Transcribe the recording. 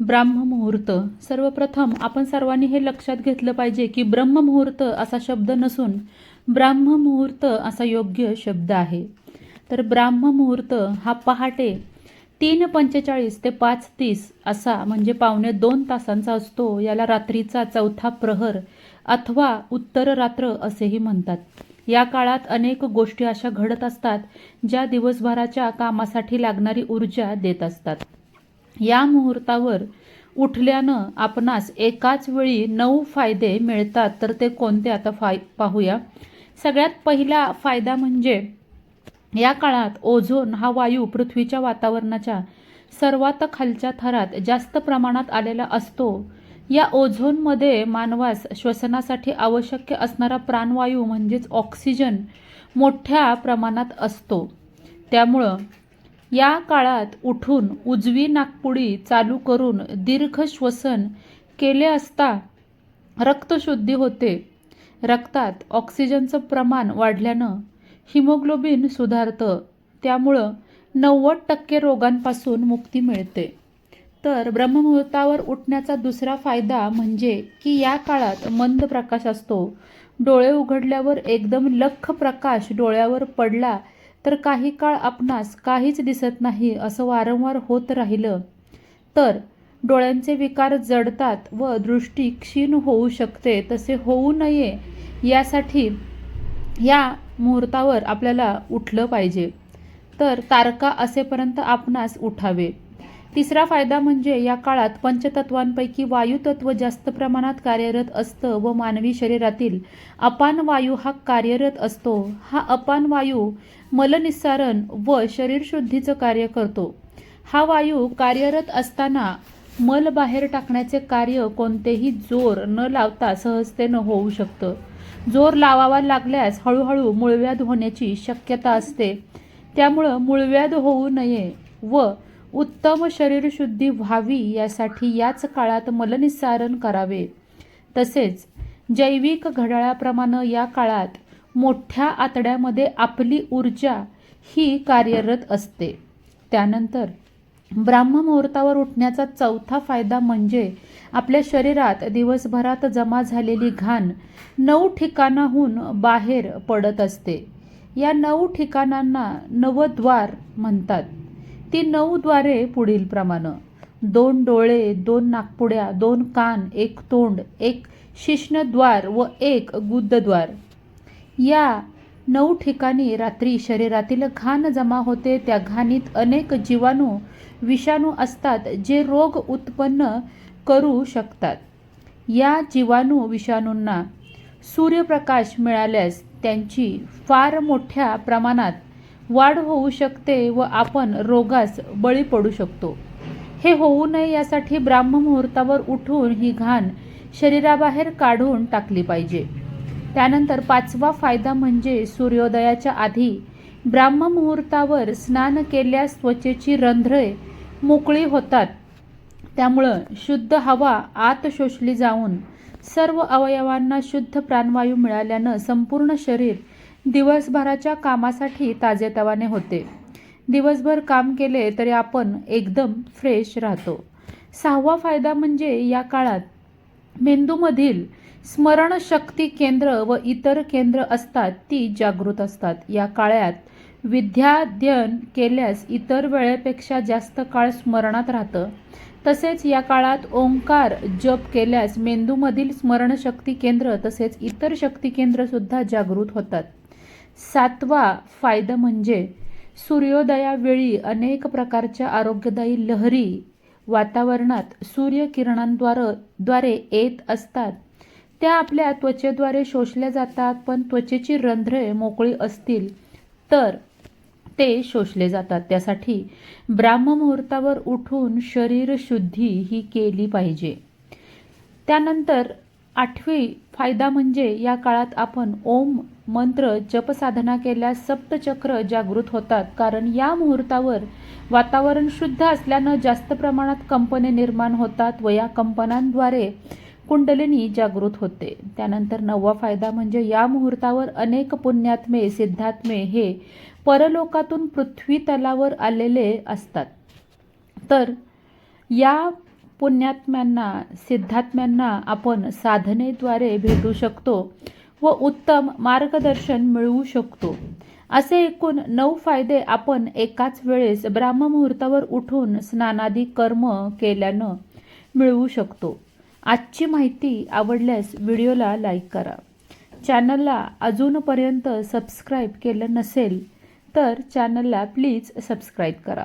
ब्राह्ममुहूर्त. सर्वप्रथम आपण सर्वांनी हे लक्षात घेतलं पाहिजे की ब्रह्ममुहूर्त असा शब्द नसून ब्राह्ममुहूर्त असा योग्य शब्द आहे. तर ब्राह्ममुहूर्त हा पहाटे तीन पंचेचाळीस ते पाच तीस असा म्हणजे पावणे दोन तासांचा असतो. याला रात्रीचा चौथा प्रहर अथवा उत्तर रात्र असेही म्हणतात. या काळात अनेक गोष्टी अशा घडत असतात ज्या दिवसभराच्या कामासाठी लागणारी ऊर्जा देत असतात. या मुहूर्तावर उठल्यानं आपणास एकाच वेळी नऊ फायदे मिळतात. तर ते कोणते? आता फाय पाहूया. सगळ्यात पहिला फायदा म्हणजे या काळात ओझोन हा वायू पृथ्वीच्या वातावरणाच्या सर्वात खालच्या थरात जास्त प्रमाणात आलेला असतो. या ओझोनमध्ये मानवास श्वसनासाठी आवश्यक असणारा प्राणवायू म्हणजेच ऑक्सिजन मोठ्या प्रमाणात असतो. त्यामुळं या काळात उठून उजवी नाकपुडी चालू करून दीर्घ श्वसन केले असता रक्तशुद्धी होते. रक्तात ऑक्सिजनचं प्रमाण वाढल्यानं हिमोग्लोबिन सुधारतं. त्यामुळं नव्वद टक्के रोगांपासून मुक्ती मिळते. तर ब्रह्ममुहूर्तावर उठण्याचा दुसरा फायदा म्हणजे की या काळात मंद प्रकाश असतो. डोळे उघडल्यावर एकदम लख प्रकाश डोळ्यावर पडला तर काही काळ आपणास काहीच दिसत नाही असं वारंवार होत राहिलं. तर डोळ्यांचे विकार जडतात व दृष्टी क्षीण होऊ शकते तसे होऊ नये यासाठी या मुहूर्तावर आपल्याला उठलं पाहिजे. तर तारका असेपर्यंत आपणास उठावे. तिसरा फायदा म्हणजे या काळात पंचतत्वांपैकी वायुतत्व जास्त प्रमाणात कार्यरत असतं व मानवी शरीरातील अपान वायू हा कार्यरत असतो. हा अपान वायू मलनिस्सारण व शरीरशुद्धीचं कार्य करतो. हा वायू कार्यरत असताना मल बाहेर टाकण्याचे कार्य कोणतेही जोर न लावता सहजतेनं होऊ शकतं. जोर लावावा लागल्यास हळूहळू मुळव्याध होण्याची शक्यता असते. त्यामुळं मुळव्याध होऊ नये व उत्तम शरीरशुद्धी व्हावी यासाठी याच काळात मलनिस्सारण करावे. तसेच जैविक घड्याळाप्रमाणे या काळात मोठ्या आतड्यामध्ये आपली ऊर्जा ही कार्यरत असते. त्यानंतर ब्राह्ममुहूर्तावर उठण्याचा चौथा फायदा म्हणजे आपल्या शरीरात दिवसभरात जमा झालेली घाण नऊ ठिकाणाहून बाहेर पडत असते. या नऊ ठिकाणांना नवद्वार म्हणतात. ती नऊद्वारे पुढील प्रमाणं. दोन डोळे दोन नाकपुड्या दोन कान एक तोंड एक शिश्नद्वार व एक गुद्धद्वार. या नऊ ठिकाणी रात्री शरीरातील घाण जमा होते. त्या घाणीत अनेक जीवाणू विषाणू असतात जे रोग उत्पन्न करू शकतात. या जीवाणू विषाणूंना सूर्यप्रकाश मिळाल्यास त्यांची फार मोठ्या प्रमाणात वाढ होऊ शकते व आपण रोगास बळी पडू शकतो. हे होऊ नये यासाठी ब्राह्ममुहूर्तावर उठून ही घाण शरीराबाहेर काढून टाकली पाहिजे. त्यानंतर पाचवा फायदा म्हणजे सूर्योदयाच्या आधी ब्राह्ममुहूर्तावर स्नान केल्यास त्वचेची रंध्रे मोकळी होतात. त्यामुळं शुद्ध हवा आत शोषली जाऊन सर्व अवयवांना शुद्ध प्राणवायू मिळाल्यानं संपूर्ण शरीर दिवसभराच्या कामासाठी ताजेतवाने होते. दिवसभर काम केले तरी आपण एकदम फ्रेश राहतो. सहावा फायदा म्हणजे या काळात मेंदूमधील स्मरणशक्ती केंद्र व इतर केंद्र असतात ती जागृत असतात. या काळात विद्याध्ययन केल्यास इतर वेळेपेक्षा जास्त काळ स्मरणात राहतं. तसेच या काळात ओंकार जप केल्यास मेंदूमधील स्मरणशक्ती केंद्र तसेच इतर शक्ती केंद्रसुद्धा जागृत होतात. सातवा फायदा म्हणजे सूर्योदयावेळी अनेक प्रकारच्या आरोग्यदायी लहरी वातावरणात सूर्यकिरणांद्वारे द्वारे येत असतात. त्या आपल्या त्वचेद्वारे शोषल्या जातात पण त्वचेची रंध्रे मोकळी असतील तर ते शोषले जातात. त्यासाठी ब्राह्ममुहूर्तावर उठून शरीर शुद्धी ही केली पाहिजे. त्यानंतर आठवी फायदा म्हणजे या काळात आपण ओम मंत्र जपसाधना केल्यास सप्तचक्र जागृत होतात. कारण या मुहूर्तावर वातावरण शुद्ध असल्यानं जास्त प्रमाणात कंपने निर्माण होतात व या कंपनांद्वारे कुंडलिनी जागृत होते. त्यानंतर नववा फायदा म्हणजे या मुहूर्तावर अनेक पुण्यात्मे सिद्धात्मे हे परलोकातून पृथ्वी तलावर आलेले असतात. तर या पुण्यात्म्यांना सिद्धात्म्यांना आपण साधनेद्वारे भेटू शकतो व उत्तम मार्गदर्शन मिळवू शकतो. असे एकूण नऊ फायदे आपण एकाच वेळेस ब्राह्ममुहूर्तावर उठून स्नानादी कर्म केल्यानं मिळवू शकतो. आजची माहिती आवडल्यास व्हिडिओला लाईक करा. चॅनलला अजूनपर्यंत सबस्क्राईब केलं नसेल तर चॅनलला प्लीज सबस्क्राईब करा.